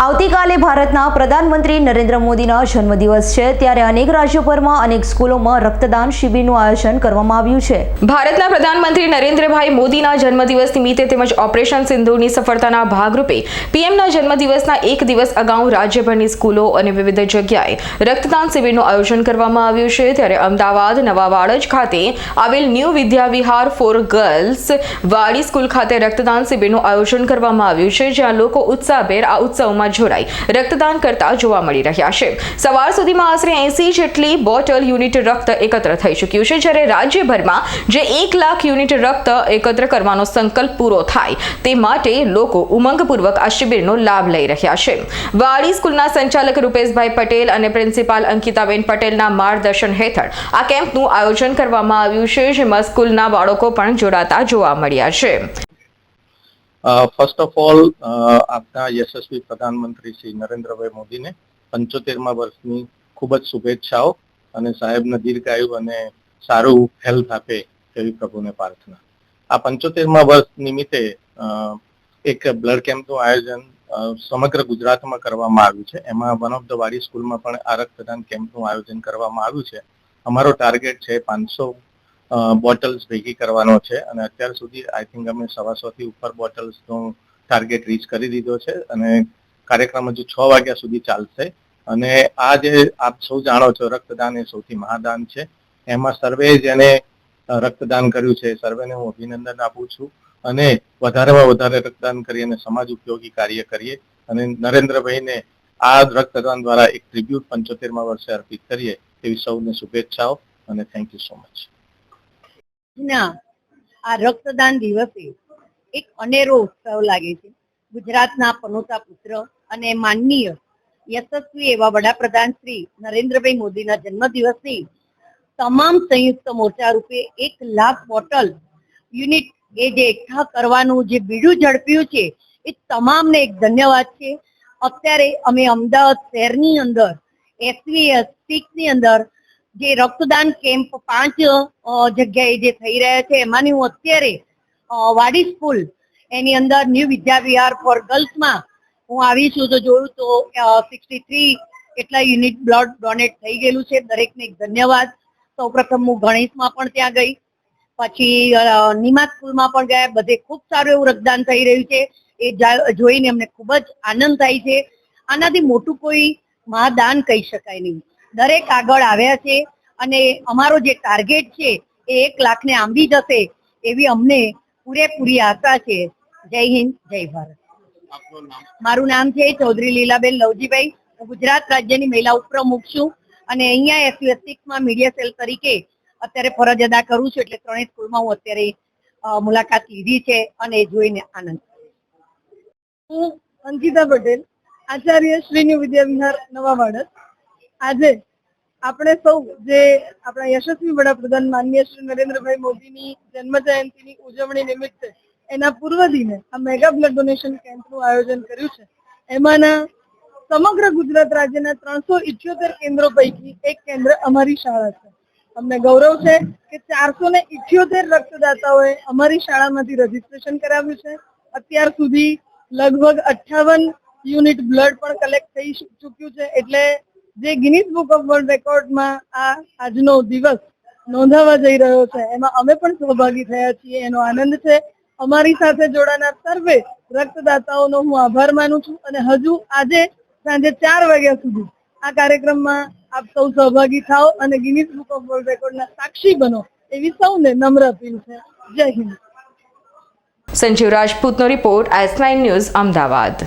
આવતીકાલે ભારતના પ્રધાનમંત્રી નરેન્દ્ર મોદીના જન્મદિવસ છે ત્યારે અનેક રાજ્યોભરમાં અનેક સ્કૂલોમાં રક્તદાન શિબિરનું આયોજન કરવામાં આવ્યું છે. ભારતના પ્રધાનમંત્રી નરેન્દ્રભાઈ મોદીના જન્મદિવસ નિમિત્તે તેમજ ઓપરેશન સિંધુની સફળતાના ભાગરૂપે પીએમના જન્મદિવસના એક દિવસ અગાઉ રાજ્યભરની સ્કૂલો અને વિવિધ જગ્યાએ રક્તદાન શિબિરનું આયોજન કરવામાં આવ્યું છે. ત્યારે અમદાવાદ નવા વાડજ ખાતે આવેલ new Vidyavihar for girls Wadi school ખાતે રક્તદાન શિબિરનું આયોજન કરવામાં આવ્યું છે, જ્યાં લોકો ઉત્સાહભેર આ ઉત્સવમાં જોડાઈ રક્તદાન કરતા જોવા મળી રહ્યા છે. સવાર સુધીમાં આશરે એસી જેટલી બોટલ યુનિટ રક્ત એકત્ર થઈ ચૂક્યું છે, જ્યારે રાજ્યભરમાં જે એક લાખ યુનિટ રક્ત એકત્ર કરવાનો સંકલ્પ પૂરો થાય તે માટે લોકો ઉમંગપૂર્વક આ શિબિરનો લાભ લઈ રહ્યા છે. વાડી સ્કૂલના સંચાલક રૂપેશભાઈ પટેલ અને પ્રિન્સિપાલ અંકિતાબેન પટેલના માર્ગદર્શન હેઠળ આ કેમ્પનું આયોજન કરવામાં આવ્યું છે, જેમાં સ્કૂલના બાળકો પણ જોડાતા જોવા મળ્યા છે. ફર્સ્ટ ઓફ ઓલ આપના યશસ્વી પ્રધાનમંત્રી શ્રી નરેન્દ્રભાઈ મોદીને પંચોતેરમા વર્ષની ખૂબ જ શુભેચ્છાઓ અને સાહેબને દીર્ઘાયુ અને સારું હેલ્થ આપે તેવી પ્રભુને પ્રાર્થના. આ પંચોતેરમા વર્ષ નિમિત્તે એક બ્લડ કેમ્પનું આયોજન સમગ્ર ગુજરાતમાં કરવામાં આવ્યું છે. એમાં વન ઓફ ધ વાડી સ્કૂલમાં પણ આ રક્તદાન કેમ્પનું આયોજન કરવામાં આવ્યું છે. અમારો ટાર્ગેટ છે પાંચસો બોટલ્સ ભેગી કરવાનો છે અને અત્યાર સુધી આઈ થિંક અમે સવાસો થી ઉપર બોટલ્સનો ટાર્ગેટ રીચ કરી દીધો છે અને કાર્યક્રમ હજુ છ વાગ્યા સુધી ચાલશે. અને આ જે આપ સૌ જાણો છો રક્તદાન એ સૌથી મહાદાન છે. એમાં સર્વે જેને રક્તદાન કર્યું છે સર્વેને હું અભિનંદન આપું છું. અને વધારેમાં વધારે રક્તદાન કરી અને સમાજ ઉપયોગી કાર્ય કરીએ. અને નરેન્દ્રભાઈને આ રક્તદાન દ્વારા એક ટ્રીબ્યુટ પંચોતેરમાં વર્ષે અર્પિત કરીએ એવી સૌને શુભેચ્છાઓ અને થેન્ક યુ સો મચ ના, આ રક્તદાન દિવસે એક અનેરો ઉત્સવ લાગે છે. ગુજરાતના પનોતા પુત્ર અને માનનીય યશસ્વી એવા વડાપ્રધાન શ્રી નરેન્દ્રભાઈ મોદીના જન્મદિવસની તમામ સંયુક્ત મોરચા રૂપે એક લાખ બોટલ યુનિટ એ જે એકઠા કરવાનું જે બીડું ઝડપ્યું છે, એ તમામને એક ધન્યવાદ છે. અત્યારે અમે અમદાવાદ શહેરની અંદર એસવીએસની અંદર જે રક્તદાન કેમ્પ પાંચ જગ્યાએ જે થઈ રહ્યા છે, એમાંની હું અત્યારે વાડી સ્કૂલ, એની અંદર ન્યૂ વિદ્યા વિહાર ફોર ગર્લ્સમાં હું આવી છું. તો જોયું તો સિક્સટી થ્રી એટલા યુનિટ બ્લડ ડોનેટ થઈ ગયેલું છે. દરેકને ધન્યવાદ. સૌપ્રથમ હું ગણેશમાં પણ ત્યાં ગઈ. પછી નિમા સ્કૂલમાં પણ ગયા. બધે ખૂબ સારું એવું રક્તદાન થઈ રહ્યું છે. એ જોઈને અમને ખૂબ જ આનંદ થાય છે. આનાથી મોટું કોઈ મહાદાન કહી શકાય નહીં. દરેક આગળ આવ્યા છે અને અમારો જે ટાર્ગેટ છે એ એક લાખને આંબી જશે એવી અમને પૂરેપૂરી આશા છે. જય હિન્દ જય ભારત. મારું નામ છે ચૌધરી લીલાબેન લવજીભાઈ. હું ગુજરાત રાજ્યની મહિલા ઉપપ્રમુખ છું અને અહીંયા એસયુએસમાં મીડિયા સેલ તરીકે અત્યારે ફરજ અદા કરું છું એટલે ત્રણેય સ્કૂલમાં હું અત્યારે મુલાકાત લીધી છે અને એ જોઈને આનંદ હું અંકિતા પટેલ આચાર્ય શ્રીની વિદ્યાવિહાર નવા વાડજ આજે આપણે સૌ જે આપણા યશસ્વી વડાપ્રધાન માનનીય શ્રી નરેન્દ્રભાઈ મોદીની જન્મ જયંતિની ઉજવણી નિમિત્તે એના પૂર્વ દિને આ મેગા બ્લડ ડોનેશન કેમ્પનું આયોજન કર્યું છે. એમાંના સમગ્ર ગુજરાત રાજ્યના ત્રણસો ઇઠ્યોતેર કેન્દ્રો પૈકી એક કેન્દ્ર અમારી શાળા છે. અમને ગૌરવ છે કે ચારસો ને ઇઠ્યોતેર રક્તદાતાઓએ અમારી શાળામાંથી રજીસ્ટ્રેશન કરાવ્યું છે. અત્યાર સુધી લગભગ અઠ્ઠાવન યુનિટ બ્લડ પણ કલેક્ટ થઈ ચૂક્યું છે એટલે જે ગિનિસ બુક ઓફ વર્લ્ડ રેકોર્ડમાં આ આજનો દિવસ નોંધાવા જઈ રહ્યો છે. એમાં અમે પણ સહભાગી થયા છીએ. એનો આનંદ છે. અમારી સાથે જોડાનાર સર્વે રક્તદાતાઓનો હું આભાર માનું છું અને હજુ આજે સાંજે ચાર વાગ્યા સુધી આ કાર્યક્રમમાં આપ સૌ સહભાગી થાઓ અને ગિનિસ બુક ઓફ વર્લ્ડ રેકોર્ડના સાક્ષી બનો એવી સૌને નમ્ર અપીલ છે. જય Hind. Sanjeev રાજપૂતનો report S nine news Ahmedabad.